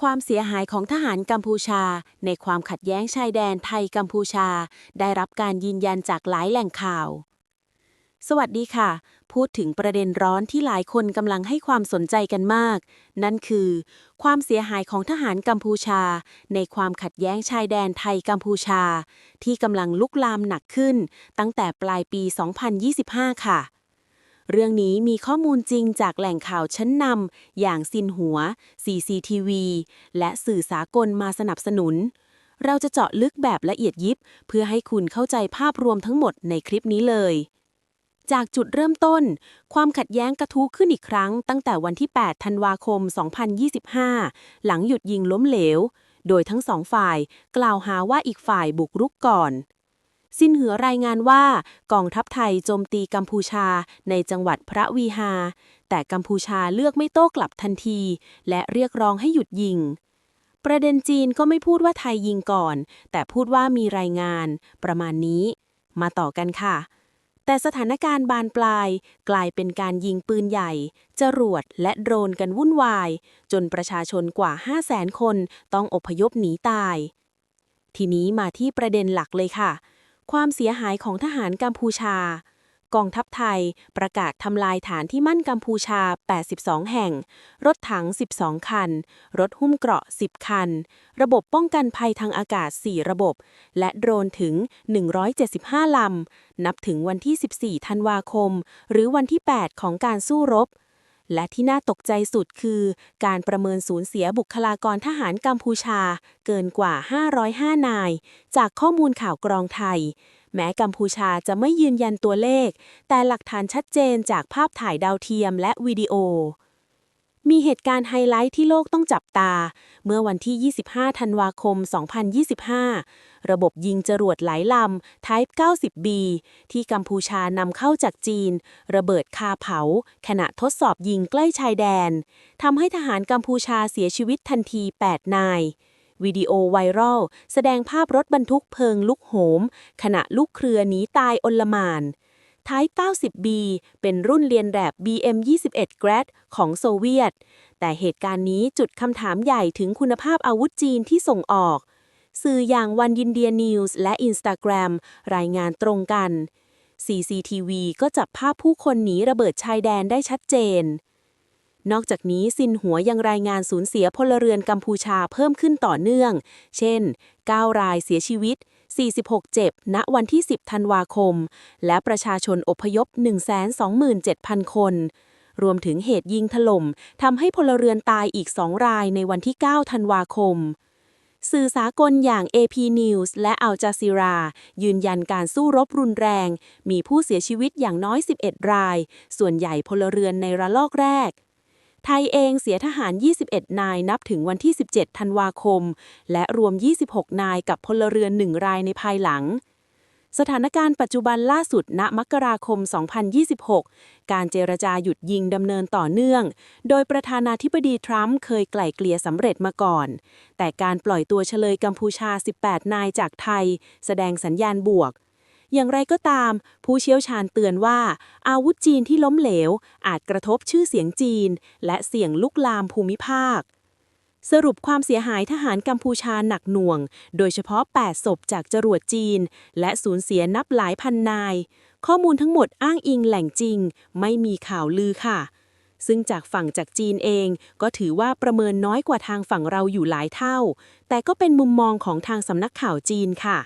ความเสียหายของทหารกัมพูชา ในความขัดแย้งชายแดนไทยกัมพูชา ได้รับการยืนยันจากหลายแหล่งข่าว สวัสดีค่ะ พูดถึงประเด็นร้อนที่หลายคนกำลังให้ความสนใจกันมาก นั่นคือ ความเสียหายของทหารกัมพูชา ในความขัดแย้งชายแดนไทยกัมพูชา ที่กำลังลุกลามหนักขึ้น ตั้งแต่ปลายปี 2025 ค่ะ เรื่องนี้มีข้อมูลจริงจากแหล่งข่าวชั้นนำอย่างซินหัว CCTV และสื่อสากลมาสนับสนุน เราจะเจาะลึกแบบละเอียดยิบ เพื่อให้คุณเข้าใจภาพรวมทั้งหมดในคลิปนี้เลย จากจุดเริ่มต้น ความขัดแย้งกระทุขึ้นอีกครั้ง ตั้งแต่วันที่ 8 ธันวาคม 2025 หลังหยุดยิงล้มเหลว โดยทั้งสองฝ่าย กล่าวหาว่าอีกฝ่ายบุกรุกก่อน สิ้นเหือรายงานว่ากองทัพไทยโจมตีกัมพูชาในจังหวัดพระวีหา แต่กัมพูชาเลือกไม่โต้กลับทันที และเรียกร้องให้หยุดยิง ประเด็นจีนก็ไม่พูดว่าไทยยิงก่อน แต่พูดว่ามีรายงาน ประมาณนี้ มาต่อกันค่ะ แต่สถานการณ์บานปลาย กลายเป็นการยิงปืนใหญ่ จรวดและโดรนกันวุ่นวาย จนประชาชนกว่า 5 0 0แสนคนต้องอพยพหนีตายทีนี้มาที่ประเด็นหลักเลยค่ะ ความเสียหายของทหารกัมพูชา กองทัพไทยประกาศทำลายฐานที่มั่นกัมพูชา 82 แห่ง รถถัง 12 คัน รถหุ้มเกราะ 10 คัน ระบบป้องกันภัยทางอากาศ 4 ระบบ และโดรนถึง 175 ลำ นับถึงวันที่ 14 ธันวาคม หรือวันที่ 8 ของการสู้รบ และที่น่าตกใจสุดคือ การประเมินสูญเสียบุคลากรทหารกัมพูชา เกินกว่า 505 นาย จากข้อมูลข่าวกรองไทย แม้กัมพูชาจะไม่ยืนยันตัวเลข แต่หลักฐานชัดเจนจากภาพถ่ายดาวเทียมและวิดีโอ มีเหตุการณ์ไฮไลท์ที่โลกต้องจับตา เมื่อวันที่ 25 ธันวาคม 2025 ระบบยิงจรวดหลายลำ Type 90B ที่กัมพูชานำเข้าจากจีน ระเบิดคาเผา ขณะทดสอบยิงใกล้ชายแดน ทำให้ทหารกัมพูชาเสียชีวิตทันที 8 นาย วิดีโอไวรัล แสดงภาพรถบรรทุกเพลิงลุกโหม ขณะลูกเครือหนีตายอลหม่าน Type 90B เป็นรุ่นเรียนแบบ BM21 Grad ของโซเวียต แต่เหตุการณ์นี้จุดคำถามใหญ่ถึงคุณภาพอาวุธจีนที่ส่งออก สื่ออย่างวันยินเดียนิวส์และ Instagram รายงานตรงกัน CCTV ก็จับภาพผู้คนหนีระเบิดชายแดนได้ชัดเจน นอกจากนี้ซินหัวยังรายงานสูญเสียพลเรือนกัมพูชาเพิ่มขึ้นต่อเนื่อง เช่น 9 รายเสียชีวิต 46 เจ็บ ณ วันที่ 10 ธันวาคม และประชาชนอพยพ 127,000 คน รวมถึงเหตุยิงถล่มทำให้พลเรือนตายอีก 2 รายในวันที่ 9 ธันวาคม สื่อสากลอย่าง AP News และ Al Jazeera ยืนยันการสู้รบรุนแรง มีผู้เสียชีวิตอย่างน้อย 11 ราย ส่วนใหญ่พลเรือนในระลอกแรก ไทยเองเสียทหาร 21 นายนับถึงวันที่ 17 ธันวาคม และรวม 26 นายกับพลเรือน1รายในภายหลัง สถานการณ์ปัจจุบันล่าสุด ณ มกราคม 2026 การเจรจาหยุดยิงดำเนินต่อเนื่อง โดยประธานาธิบดีทรัมป์เคยไกล่เกลี่ยสำเร็จมาก่อน แต่การปล่อยตัวเฉลยกัมพูชา 18 นายจากไทย แสดงสัญญาณบวก อย่างไรก็ตาม ผู้เชี่ยวชาญเตือนว่า อาวุธจีนที่ล้มเหลว อาจกระทบชื่อเสียงจีน และเสี่ยงลุกลามภูมิภาค สรุปความเสียหายทหารกัมพูชาหนักหน่วง โดยเฉพาะ 8 ศพจากจรวดจีน และสูญเสียนับหลายพันนาย ข้อมูลทั้งหมดอ้างอิงแหล่งจริง ไม่มีข่าวลือค่ะซึ่งจากฝั่งจากจีนเองก็ถือว่าประเมินน้อยกว่าทางฝั่งเราอยู่หลายเท่า แต่ก็เป็นมุมมองของทางสำนักข่าวจีนค่ะ